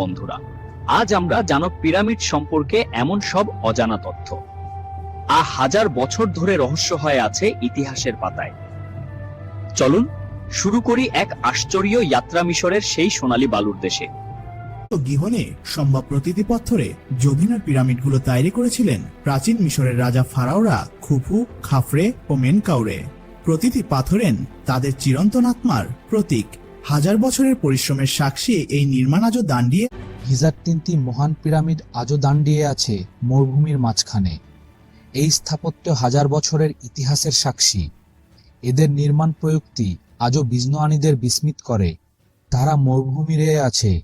বন্ধুরা, আজ আমরা জানো পিরামিড সম্পর্কে এমন সব অজানা তথ্য। আ হাজার বছর ধরে রহস্য হয়ে আছে ইতিহাসের পাতায়। চলুন, শুরু করি এক আশ্চর্য যাত্রা মিশরের সেই সোনালী বালুর দেশে। গিহনে সম্ভব প্রতিটি পত্থরে জমিনার পিরামিডগুলো তৈরি করেছিলেন প্রাচীন মিশরের রাজা ফারাওরা খুফু, খাফরে ও মেনকাউরে। প্রতিটি পাথরেন তাদের চিরন্তন আত্মার প্রতীক। হাজার বছরের পরিশ্রমের সাক্ষী এই নির্মাণ আজও দাঁড়িয়ে গিজার তিনটি মহান পিরামিড আজও দাঁড়িয়ে আছে মরুভূমির মাঝখানে। এই স্থাপত্য হাজার বছরের ইতিহাসের সাক্ষী। এদের নির্মাণ প্রযুক্তি আজও বিজনোয়ানীদের বিস্মিত করে। তারা মরুভূমিরে আছে।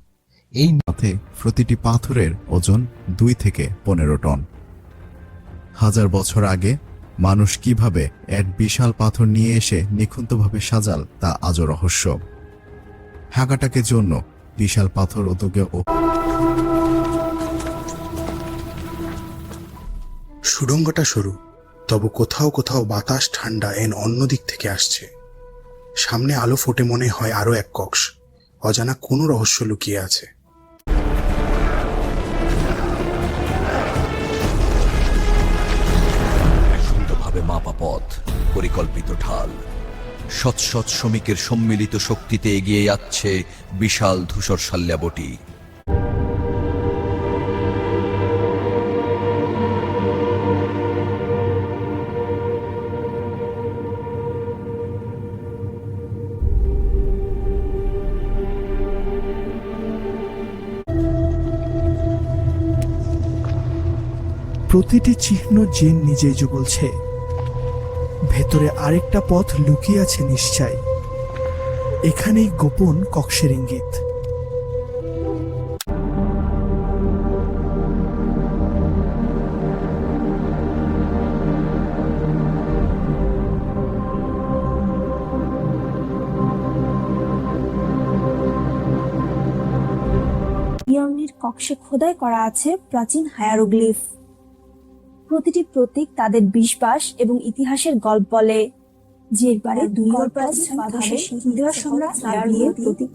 এই সাথে প্রতিটি পাথরের ওজন দুই থেকে পনেরো টন। হাজার বছর আগে মানুষ কীভাবে এক বিশাল পাথর নিয়ে এসে নিখুঁতভাবে সাজাল তা আজও রহস্য। হাগাটাকের জন্য বিশাল পাথর উদ্যোগে ও সুড়ঙ্গটা সরু তবু কোথাও কোথাও বাতাস ঠান্ডা এন অন্য দিক থেকে আসছে। সামনে আলো ফোটে মনে হয় আরও এক কক্স অজানা কোনো রহস্য লুকিয়ে আছে। সুন্দরভাবে মাপা পথ পরিকল্পিত ঢাল। সৎ সৎ শ্রমিকের সম্মিলিত শক্তিতে এগিয়ে যাচ্ছে বিশাল ধূসর শাল্যাবটি। প্রতিটি চিহ্ন জিন নিজেই যে বলছে ভেতরে আরেকটা পথ লুকিয়ে আছে নিশ্চয়। এখানেই গোপন কক্ষের ইঙ্গিত। কক্ষে খোদাই করা আছে প্রাচীন হায়ারোগ্লিফ। প্রতিটি প্রতীক তাদের বিশ্বাস এবং ইতিহাসের গল্প বলে। যে বারে দুই সম্রাট প্রতীক